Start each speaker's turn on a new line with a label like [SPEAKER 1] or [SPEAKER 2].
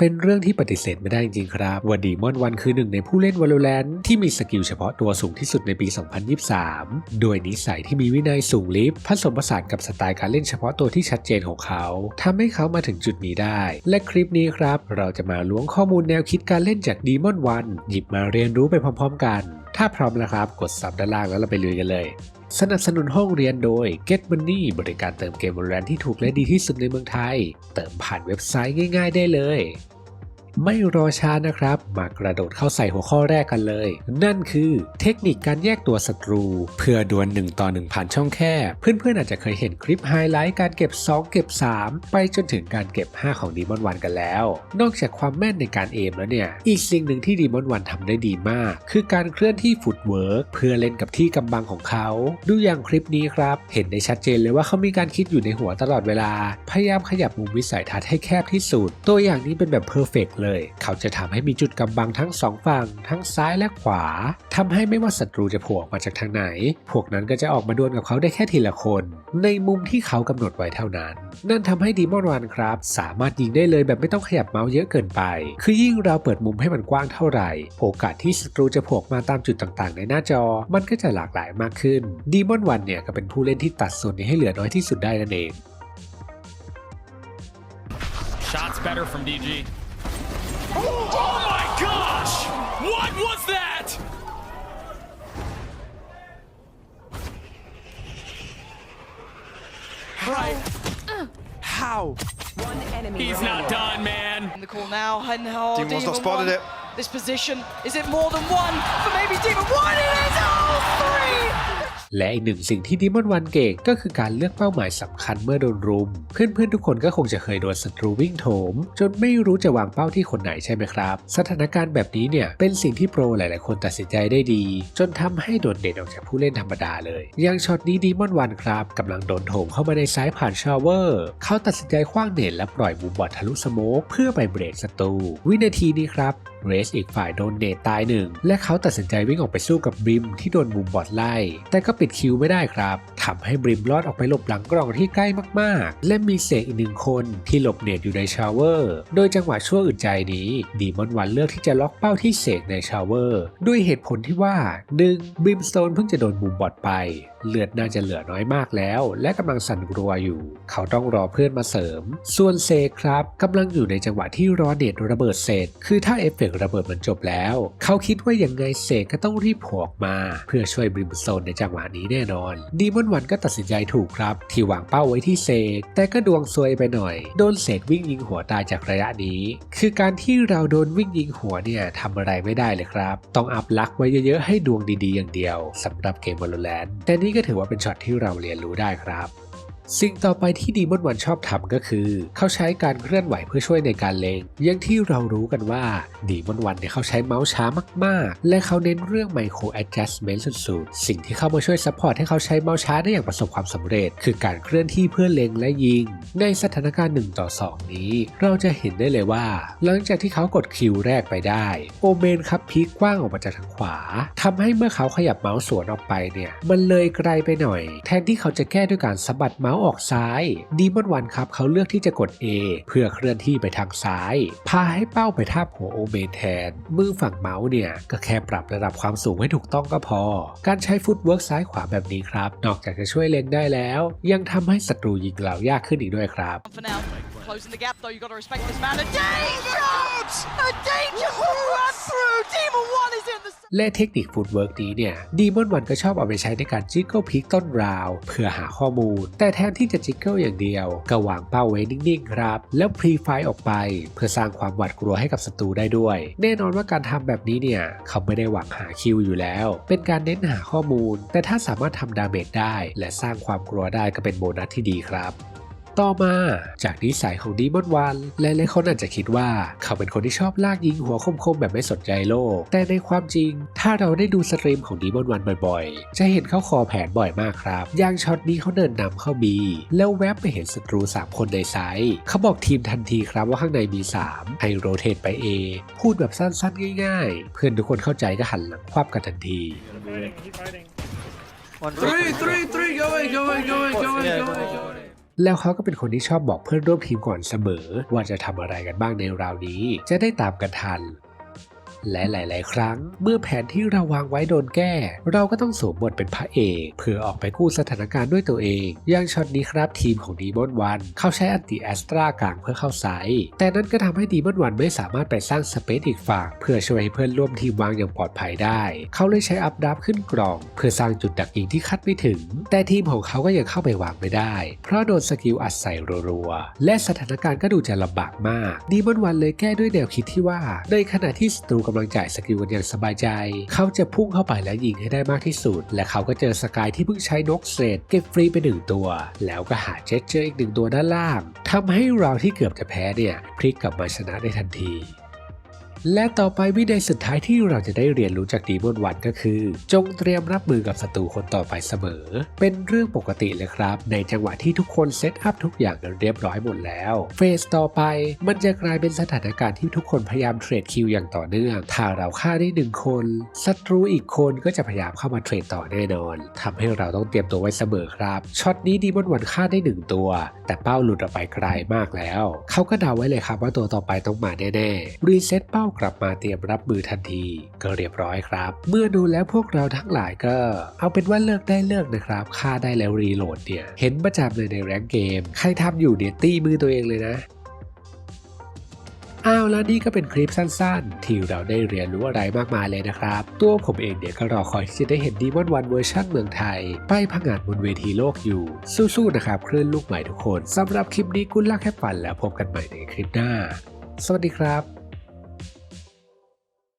[SPEAKER 1] เป็นเรื่องที่ปฏิเสธไม่ได้จริงๆครับว่าดีมอนวันคือหนึ่งในผู้เล่น Valorant ที่มีสกิลเฉพาะตัวสูงที่สุดในปี 2023 โดยนิสัยที่มีวินัยสูงลิฟผสมผสานกับสไตล์การเล่นเฉพาะตัวที่ชัดเจนของเขาทำให้เขามาถึงจุดนี้ได้ และคลิปนี้ครับ เราจะมาล้วงข้อมูลแนวคิดการเล่นจากดีมอนวันหยิบมาเรียนรู้ไปพร้อมๆ กัน ถ้าพร้อมแล้วครับ กดซับด้านล่างแล้วเราไปลุยกันเลย สนับสนุนห้องเรียนโดย Get Money บริการเติมเกมบอลแรนที่ถูกและดีที่สุดในเมืองไทย เติมผ่านเว็บไซต์ง่าย ๆ ได้เลย ไม่รอช้านะครับ มากระโดดเข้าใส่หัวข้อแรกกันเลย นั่นคือเทคนิคการแยกตัวศัตรู เพื่อดวล1ต่อ1ผ่านช่องแคบเพื่อนๆอาจจะเคยเห็นคลิปไฮไลท์การเก็บ 2 เก็บ 3 ไปจนถึงการเก็บ 5 ของดีมอนวันกันแล้ว นอกจากความแม่นในการเอมแล้วเนี่ย อีกสิ่งหนึ่งที่ดีมอนวันทำได้ดีมาก คือการเคลื่อนที่ฟุตเวิร์กเพื่อเล่นกับที่กำบังของเขา ดูอย่างคลิปนี้ครับ เห็นได้ชัดเจนเลยว่าเขามีการคิดอยู่ในหัวตลอดเวลา พยายามขยับมุมวิสัยทัศน์ให้แคบที่สุด ตัวอย่างนี้เป็นแบบเพอร์เฟกเลยเขาจะทำให้มีจุดกำบังทั้งสองฝั่งทั้งซ้ายและขวาทำให้ไม่ว่าศัตรูจะโผล่ออกมาจากทางไหน พวกนั้นก็จะออกมาดวลกับเขาได้แค่ทีละคน ในมุมที่เขากำหนดไว้เท่านั้น นั่นทำให้ดีมอนวันครับ สามารถยิงได้เลยแบบไม่ต้องขยับเมาส์เยอะเกินไป คือยิ่งเราเปิดมุมให้มันกว้างเท่าไหร่ โอกาสที่ศัตรูจะโผล่มาตามจุดต่างๆ ในหน้าจอ มันก็จะหลากหลายมากขึ้นดีมอนวันเนี่ยก็เป็นผู้เล่นที่ตัดส่วนนี้ให้เหลือน้อยที่สุดได้นั่นเอง
[SPEAKER 2] Shots better from DG. Oh my gosh! What was that? Right. How?
[SPEAKER 3] One enemy
[SPEAKER 2] He's not done, man.
[SPEAKER 4] in the call now. And oh,
[SPEAKER 5] Demon's not spotted
[SPEAKER 4] one.
[SPEAKER 5] it.
[SPEAKER 4] This position, is it more than one for maybe Demon? One it is! Oh, three!
[SPEAKER 1] และอีกหนึ่งสิ่งที่ดิมอนวันเก่งก็คือการเลือกเป้าหมายสำคัญเมื่อโดนรุม เพื่อนๆทุกคนก็คงจะเคยโดนศัตรูวิ่งโถม จนไม่รู้จะวางเป้าที่คนไหนใช่ไหมครับ สถานการณ์แบบนี้เนี่ยเป็นสิ่งที่โปรหลายๆ คนตัดสินใจได้ดี จนทำให้โดดเด่นออกจากผู้เล่นธรรมดาเลย อย่างช็อตนี้ดีมอนวันครับกำลังโดนโถมเข้ามาในซ้ายผ่านชาวเวอร์เขาตัดสินใจคว้างเน็ตและปล่อยมุมบอลทะลุสโมกเพื่อไปเบรกศัตรูวินาทีนี้ครับ เรสอีกฝ่ายโดนเนตตายหนึ่ง และเขาตัดสินใจวิ่งออกไปสู้กับบริมที่โดนมุมบอดไล่ แต่ก็ปิดคิวไม่ได้ครับทำให้บริมรอดออกไปหลบหลังกล่องที่ใกล้มากๆ และมีเสกอีกหนึ่งคนที่หลบเนตอยู่ในชาวเวอร์ โดยจังหวะชั่วอึดใจนี้ดีมอนวันเลือกที่จะล็อกเป้าที่เสกในชาวเวอร์ ด้วยเหตุผลที่ว่า 1. บริมสโตนเพิ่งจะโดนมุมบอดไป เลือดน่าจะเหลือน้อยมากแล้ว และกำลังสั่นกลัวอยู่ เขาต้องรอเพื่อนมาเสริม ส่วนเซครับกำลังอยู่ในจังหวะที่รอเน็ตระเบิดเสร็จ คือถ้าเอฟเฟกต์ระเบิดมันจบแล้ว เขาคิดว่ายังไงเซก็ต้องรีบโผล่ออกมา เพื่อช่วยบริมโซนในจังหวะนี้แน่นอน ดีมอนวันก็ตัดสินใจถูกครับ ที่วางเป้าไว้ที่เซกแต่ก็ดวงซวยไปหน่อย โดนเซกวิ่งยิงหัวตายจากระยะนี้ คือการที่เราโดนวิ่งยิงหัวเนี่ยทำอะไรไม่ได้เลยครับ ต้องอัพลักไว้เยอะๆให้ดวงดีๆอย่างเดียวสำหรับเกม Valorant แต่นี่ก็ถือว่าเป็นช็อตที่เราเรียนรู้ได้ครับ สิ่งต่อไปที่ดีมอนวันชอบทำก็คือ เขาใช้การเคลื่อนไหวเพื่อช่วยในการเลงอย่างที่เรารู้กันว่าดีมอนวันเนี่ยเขาใช้เมาส์ช้ามากๆ และเขาเน้นเรื่องไมโครแอดจัสเมนต์สุดๆ สิ่งที่เข้ามาช่วยซัพพอร์ตให้เขาใช้เมาส์ช้าได้อย่างประสบความสำเร็จ คือการเคลื่อนที่เพื่อเลงและยิง ในสถานการณ์1ต่อ2 นี้ เราจะเห็นได้เลยว่า หลังจากที่เขากดคิวแรกไปได้โอเมนครับพีกกว้างออกมาจากทางขวาทำให้เมื่อเขาขยับเมาส์สวนออกไปเนี่ยมันเลยไกลไปหน่อย แทนที่เขาจะแก้ด้วยการสะบัดเมาส์ออกซ้ายดีมอนวันครับเขาเลือกที่จะกด A เพื่อเคลื่อนที่ไปทางซ้าย พาให้เป้าไปทาบหัวโอเมนแทน มือฝั่งเมาส์เนี่ย ก็แค่ปรับระดับความสูงให้ถูกต้องก็พอ การใช้ฟุตเวิร์กซ้ายขวาแบบนี้ครับ นอกจากจะช่วยเล็งได้แล้ว ยังทำให้ศัตรูยิงเรายากขึ้นอีกด้วยครับ
[SPEAKER 4] For now, closing the gap though, you got to respect this man. A danger! A danger!
[SPEAKER 1] และเทคนิคฟุตเวิร์กนี้เนี่ยดีมอนวันก็ชอบเอาไปใช้ในการจิกเกิลพิกต้นราว เพื่อหาข้อมูล แต่แทนที่จะจิกเกิลอย่างเดียว ก็วางเป้าไว้นิ่งๆครับ แล้วพรีไฟออกไป เพื่อสร้างความหวาดกลัวให้กับศัตรูได้ด้วย แน่นอนว่าการทำแบบนี้เนี่ยเขาไม่ได้หวังหาคิวอยู่แล้ว เป็นการเน้นหาข้อมูล แต่ถ้าสามารถทำดาเมจได้ และสร้างความกลัวได้ก็เป็นโบนัสที่ดีครับ ต่อมา จากนิสัยของดีมอนวันหลายๆคนอาจจะคิดว่า เขาเป็นคนที่ชอบลากยิงหัวคมๆแบบไม่สนใจโลก แต่ในความจริง ถ้าเราได้ดูสตรีมของดีมอนวันบ่อยๆ จะเห็นเขาคอแผนบ่อยมากครับ อย่างช็อตนี้เขาเดินนำเข้าบีแล้วแวบไปเห็นศัตรู 3 คนในไซต์เขาบอกทีมทันทีครับว่าข้างในมี 3 ให้โรเทตไป A พูดแบบสั้นๆ ง่ายๆ เพื่อนทุกคนเข้าใจก็หันหลังควับกันทันที
[SPEAKER 5] One
[SPEAKER 6] Three, three, three, go away, go away, go away, go away, go away, go away.
[SPEAKER 1] แล้วเขาก็เป็นคนที่ชอบบอกเพื่อนร่วมทีมก่อนเสมอ ว่าจะทำอะไรกันบ้างในราวนี้ จะได้ตามกันทัน และหลาย ๆ ครั้ง เมื่อแผนที่เราวางไว้โดนแก้ เราก็ต้องสวมบทเป็นพระเอกเพื่อออกไปกู้สถานการณ์ด้วยตัวเอง อย่างช็อตนี้ครับทีมของดีมอนวันเขาใช้อันติแอสตรากลางเพื่อเข้าไซด์แต่นั้นก็ทำให้ดีมอนวันไม่สามารถไปสร้างสเปซอีกฝั่งเพื่อช่วยให้เพื่อนร่วมทีมวางอย่างปลอดภัยได้ เขาเลยใช้อัพดับขึ้นกล่อง เพื่อสร้างจุดดักยิงที่คาดไม่ถึง แต่ทีมของเขาก็ยังเข้าไปวางไม่ได้ เพราะโดนสกิลอัดใส่รัวๆและสถานการณ์ก็ดูจะลำบากมากดีมอนวันเลยแก้ด้วยแนวคิดที่ว่า ในขณะที่ศัตรูกำลังจ่ายสกิลกันอย่างสบายใจ เขาจะพุ่งเข้าไปและยิงให้ได้มากที่สุด และเขาก็เจอสกายที่เพิ่งใช้นกเศษเก็บฟรีไปหนึ่งตัว แล้วก็หาเจสเจออีกหนึ่งตัวด้านล่างทำให้เราที่เกือบจะแพ้เนี่ยพลิกกลับมาชนะได้ทันที และต่อไปวินัยสุดท้ายที่เราจะได้เรียนรู้จากดีมอนวันก็คือ จงเตรียมรับมือกับศัตรูคนต่อไปเสมอ เป็นเรื่องปกติเลยครับ ในจังหวะที่ทุกคนเซตอัพทุกอย่างกันเรียบร้อยหมดแล้วเฟสต่อไปมันจะกลายเป็นสถานการณ์ที่ทุกคนพยายามเทรดคิวอย่างต่อเนื่อง ถ้าเราฆ่าได้หนึ่งคนศัตรูอีกคนก็จะพยายามเข้ามาเทรดต่อแน่นอนทำให้เราต้องเตรียมตัวไว้เสมอครับช็อตนี้ดีมอนวันฆ่าได้หนึ่งตัว แต่เป้าหลุดออกไปไกลมากแล้วเขาก็เดาไว้เลยครับว่าตัวต่อไปต้องมาแน่ๆรีเซ็ตเป้ากลับมาเตรียมรับมือทันที ก็เรียบร้อยครับ เมื่อดูแล้วพวกเราทั้งหลายก็ เอาเป็นว่าเลิกได้เลิกนะครับฆ่าได้แล้วรีโหลดเนี่ย เห็นประจำเลยในแรงเกม ใครทำอยู่เนี่ยตีมือตัวเองเลยนะอ้าวแล้วนี่ก็เป็นคลิปสั้นๆ ที่เราได้เรียนรู้อะไรมากมายเลยนะครับ ตัวผมเองเนี่ยก็รอคอยที่จะได้เห็นดีมอนวันเวอร์ชันเมืองไทย ไปพังงาดบนเวทีโลกอยู่ สู้ๆนะครับคลื่นลูกใหม่ทุกคนสำหรับคลิปนี้กุลลักแค่ฝันแล้วพบกันใหม่ในคลิปหน้า สวัสดีครับ